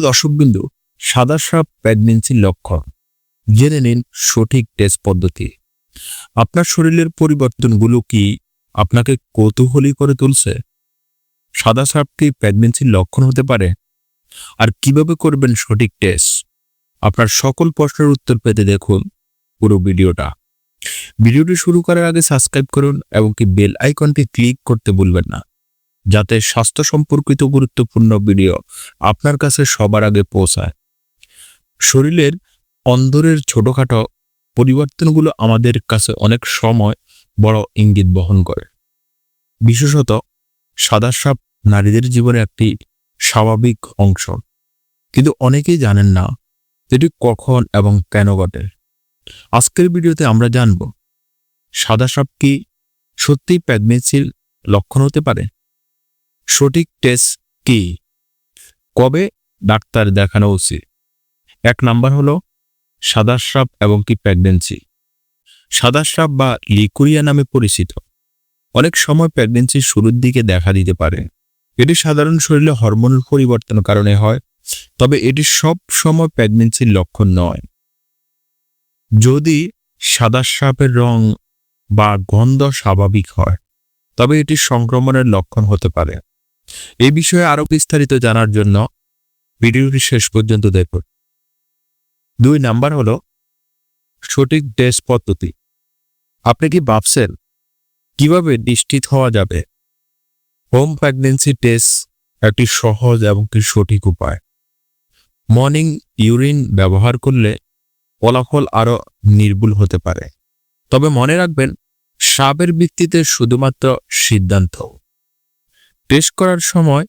দর্শকবিন্দু সাদা সাপ প্রেগনেন্সির লক্ষণ। জেনে নিন সঠিক টেস্ট পদ্ধতি। আপনার শরীরের পরিবর্তনগুলো কি আপনাকে কৌতূহলী করে তুলছে? সাদা সাপ কি প্রেগনেন্সির লক্ষণ হতে পারে? আর কীভাবে করবেন সঠিক টেস্ট আপনার সকল প্রশ্নের উত্তর পেতে দেখুন পুরো ভিডিওটা। ভিডিওটি শুরু করার আগে সাবস্ক্রাইব করুন এবং কি বেল আইকনটি ক্লিক করতে ভুলবেন না। যাতে স্বাস্থ্য সম্পর্কিত গুরুত্বপূর্ণ ভিডিও আপনার কাছে সবার আগে পৌঁছায়। শরীরের অন্দরের ছোটখাটো পরিবর্তনগুলো আমাদের কাছে অনেক সময় বড় ইঙ্গিত বহন করে। বিশেষত সাদা সাপ নারীদের জীবনে একটি স্বাভাবিক অংশ। কিন্তু অনেকেই জানেন না এটি কখন এবং কেন ঘটে। আজকের ভিডিওতে আমরা জানব, সাদা সাপ কি সত্যিই প্রেগনেন্সির লক্ষণ হতে পারে? সঠিক টেস্ট কি? কবে? ডাক্তার দেখানো উচিত। এক নাম্বার হলো, সাদা স্রাব এবং কি প্রেগনেন্সি। সাদা স্রাব বা লিকুরিয়া নামে পরিচিত। অনেক সময় প্রেগনেন্সির শুরুর দিকে দেখা দিতে পারে। এটি সাধারণ শরীরে হরমোনের পরিবর্তন কারণে হয়, তবে এটি সব সময় প্রেগনেন্সির লক্ষণ নয়। যদি সাদা সাপের রং বা গন্ধ স্বাভাবিক হয়, তবে এটি সংক্রমণের লক্ষণ হতে পারে। এই বিষয়ে আরও বিস্তারিত জানার জন্য ভিডিওটি শেষ পর্যন্ত দেখুন। দুই নাম্বার হলো, সঠিক টেস্ট পদ্ধতি। আপনি কি ভাবছেন, কীভাবে নিশ্চিত হওয়া যাবে? হোম প্রেগনেন্সি টেস্ট একটি সহজ এবং কি সঠিক উপায়। মর্নিং ইউরিন ব্যবহার করলে ফলাফল আরও নির্ভুল হতে পারে। তবে মনে রাখবেন, সাপের ভিত্তিতে শুধুমাত্র সিদ্ধান্ত। টেস্ট করার সময়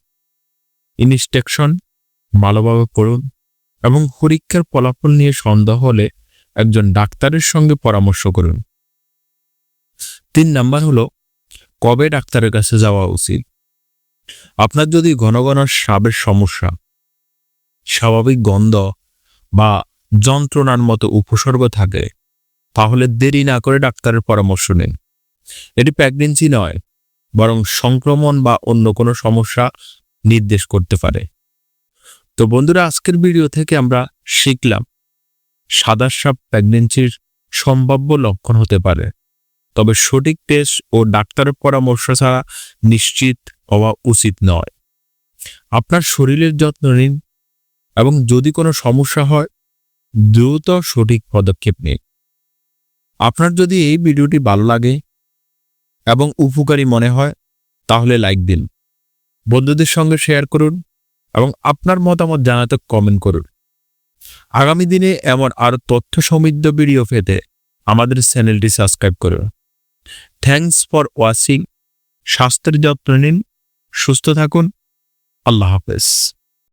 ইনস্ট্রাকশন ভালোভাবে পড়ুন এবং পরীক্ষার ফলাফল নিয়ে সন্দেহ হলে একজন ডাক্তারের সঙ্গে পরামর্শ করুন। তিন নাম্বার হলো, কবে ডাক্তারের কাছে যাওয়া উচিত? আপনার যদি ঘন ঘন সাবের সমস্যা, স্বাভাবিক গন্ধ বা যন্ত্রণার মতো উপসর্গ থাকে, তাহলে দেরি না করে ডাক্তারের পরামর্শ নিন। এটি প্রেগনেন্সি নয় বরং সংক্রমণ বা অন্য কোনো সমস্যা নির্দেশ করতে পারে। তো বন্ধুরা, আজকের ভিডিও থেকে আমরা শিখলাম সাদা সাপ প্রেগনেন্সির সম্ভাব্য লক্ষণ হতে পারে। তবে সঠিক টেস্ট ও ডাক্তারের পরামর্শ ছাড়া নিশ্চিত হওয়া উচিত নয়। আপনার শরীরের যত্ন নিন এবং যদি কোনো সমস্যা হয়, দ্রুত সঠিক পদক্ষেপ নিন। আপনার যদি এই ভিডিওটি ভালো লাগে এবং উপকারী মনে হয়, তাহলে লাইক দিন। বন্ধুদের সঙ্গে শেয়ার করুন এবং আপনার মতামত জানাতে কমেন্ট করুন। আগামী দিনে এমন আরও তথ্য সমৃদ্ধ ভিডিও পেতে আমাদের চ্যানেলটি সাবস্ক্রাইব করুন। থ্যাংকস ফর ওয়াচিং স্বাস্থ্যের যত্ন নিন। সুস্থ থাকুন। আল্লাহ হাফেজ।